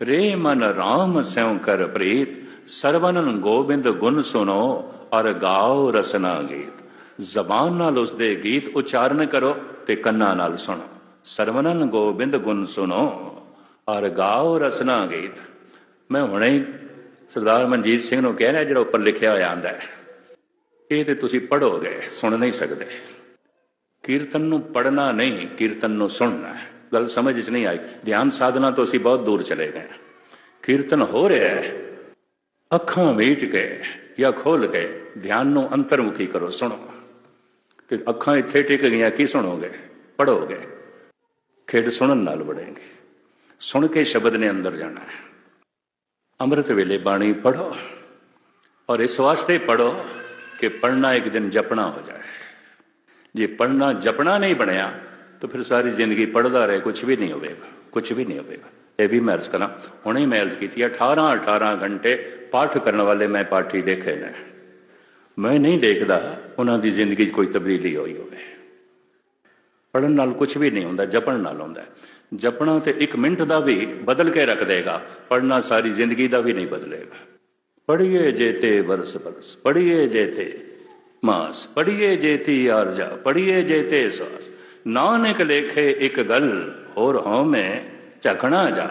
ਰੇ ਮਨ RAM ਸਿਉ ਕਰ ਪ੍ਰੀਤ ਸਰਵਨਨ ਗੋਬਿੰਦ ਗੁਣ ਸੁਣੋ ਔਰ ਗਾਓ ਰਸਨਾ ਗੀਤ ਜ਼ਬਾਨ ਨਾਲ ਉਸ ਦੇ ਗੀਤ ਉਚਾਰਨ ਕਰੋ ਤੇ ਕੰਨਾਂ ਨਾਲ ਸੁਣੋ ਸਰਵਨਨ ਗੋਬਿੰਦ ਗੁਣ ਸੁਣੋ ਅਰ ਗਾਓ ਰਸਨਾ ਗੀਤ ਮੈਂ ਹੁਣੇ ਹੀ ਸਰਦਾਰ ਮਨਜੀਤ ਸਿੰਘ ਨੂੰ ਕਹਿ ਰਿਹਾ ਜਿਹੜਾ ਉੱਪਰ ਲਿਖਿਆ ਹੋਇਆ ਆਂਦਾ ਹੈ ਇਹ ਤੇ ਤੁਸੀਂ ਪੜੋਗੇ ਸੁਣ ਨਹੀਂ ਸਕਦੇ ਕੀਰਤਨ ਨੂੰ ਪੜਨਾ ਨਹੀਂ ਕੀਰਤਨ ਨੂੰ ਸੁਣਨਾ ਹੈ ਗੱਲ ਸਮਝ ਚ ਨਹੀਂ ਆਈ ਧਿਆਨ ਸਾਧਨਾ ਤੋਂ ਅਸੀਂ ਬਹੁਤ ਦੂਰ ਚਲੇ ਗਏ ਕੀਰਤਨ ਹੋ ਰਿਹਾ ਹੈ ਅੱਖਾਂ ਮੀਟ ਕੇ ਜਾਂ ਖੋਲ ਕੇ ਧਿਆਨ ਨੂੰ ਅੰਤਰਮੁਖੀ ਕਰੋ ਸੁਣੋ ਤੇ ਅੱਖਾਂ ਇੱਥੇ ਟਿਕ ਗਈਆਂ ਕੀ ਸੁਣੋਗੇ ਪੜੋਗੇ ਖੇਡ ਸੁਣਨ ਨਾਲ ਵੜੇਗੀ ਸੁਣ ਕੇ ਸ਼ਬਦ ਨੇ ਅੰਦਰ ਜਾਣਾ ਹੈ ਅੰਮ੍ਰਿਤ ਵੇਲੇ ਬਾਣੀ ਪੜੋ ਔਰ ਇਸ ਵਾਸਤੇ ਪੜੋ ਕਿ ਪੜਨਾ ਇੱਕ ਦਿਨ ਜਪਣਾ ਹੋ ਜਾਏ ਜੇ ਪੜਨਾ ਜਪਣਾ ਨਹੀਂ ਬਣਿਆ ਤਾਂ ਫਿਰ ਸਾਰੀ ਜ਼ਿੰਦਗੀ ਪੜਦਾ ਰਹੇ ਕੁਝ ਵੀ ਨਹੀਂ ਹੋਵੇਗਾ ਕੁਝ ਵੀ ਨਹੀਂ ਹੋਵੇਗਾ। ਇਹ ਵੀ ਮੈਂ ਅਰਜ਼ ਕਰਾਂ ਹੁਣੇ ਮੈਂ ਅਰਜ਼ ਕੀਤੀ ਹੈ 18 18 ਘੰਟੇ ਪਾਠ ਕਰਨ ਵਾਲੇ ਮੈਂ ਪਾਠੀ ਦੇਖੇ ਨੇ। ਮੈਂ ਨਹੀਂ ਦੇਖਦਾ ਉਹਨਾਂ ਦੀ ਜ਼ਿੰਦਗੀ 'ਚ ਕੋਈ ਤਬਦੀਲੀ ਹੋਈ ਹੋਵੇ। ਪੜਨ ਨਾਲ ਕੁਝ ਵੀ ਨਹੀਂ ਹੁੰਦਾ, ਜਪਣ ਨਾਲ ਹੁੰਦਾ ਜਪਣਾ ਤੇ 1 ਮਿੰਟ ਦਾ ਵੀ ਬਦਲ ਕੇ ਰੱਖ ਦੇਗਾ ਪੜਨਾ ਸਾਰੀ ਜ਼ਿੰਦਗੀ ਦਾ ਵੀ ਨਹੀਂ ਬਦਲੇਗਾ। ਪੜੀਏ ਜੇਤੇ ਵਰਸ ਬਰਸ ਪੜੀਏ ਜੇਤੇ ਮਾਸ ਪੜੀਏ ਜੇਤੀ ਆਰਜਾ ਪੜੀਏ ਜੇਤੇ ਸਾਸ। ਨਾਨਕ ਲੇਖੇ ਇੱਕ ਗੱਲ ਹੋਰ ਹਉ ਮੈਂ ਝਕਣਾ ਜਾ।